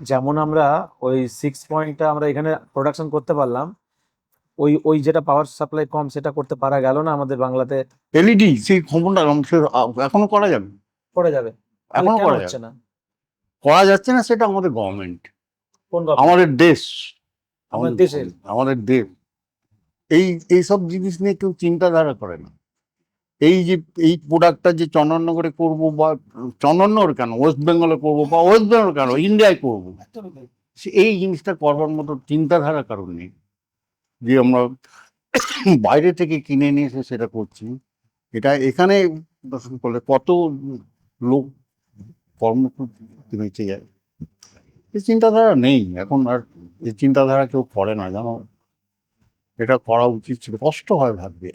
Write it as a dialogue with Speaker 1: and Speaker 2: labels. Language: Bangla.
Speaker 1: যেমন আমরা ওই সিক্স পয়েন্টটা আমরা এখানে প্রোডাকশন করতে পারলাম ওই ওই যেটা পাওয়ার সাপ্লাই কম সেটা করতে পারা গেল না আমাদের বাংলাতে।
Speaker 2: এলইডি সেই ক্ষমতা এখনও করা যাবে?
Speaker 1: করা যাবে। এখনও
Speaker 2: করা যাচ্ছে
Speaker 1: না?
Speaker 2: করা যাচ্ছে না সেটা আমাদের গভর্নমেন্ট? আমাদের দেশ।
Speaker 1: আমাদের দেশের?
Speaker 2: আমাদের দেশ। এই এইসব জিনিস নিয়ে কেউ চিন্তাধারা করে না। এই যে এই প্রোডাক্টটা যে চন্দননগরে করব বা চন্দননগর কেন? ওয়েস্ট বেঙ্গলে করব বা ওয়েস্ট বেঙ্গল কেন? ইন্ডিয়ায় করব? এই জিনিসটা করবার মতো চিন্তাধারা কারণ নেই। যে আমরা বাইরে থেকে কিনে নিয়ে এসে সেটা করছি। এটা এখানে করলে কত লোক কর্ম বেঁচে যায় এই চিন্তাধারা নেই। এখন আর এই চিন্তাধারা কেউ করে না জানো? এটা করা উচিত ছিল। কষ্ট হয় ভাববে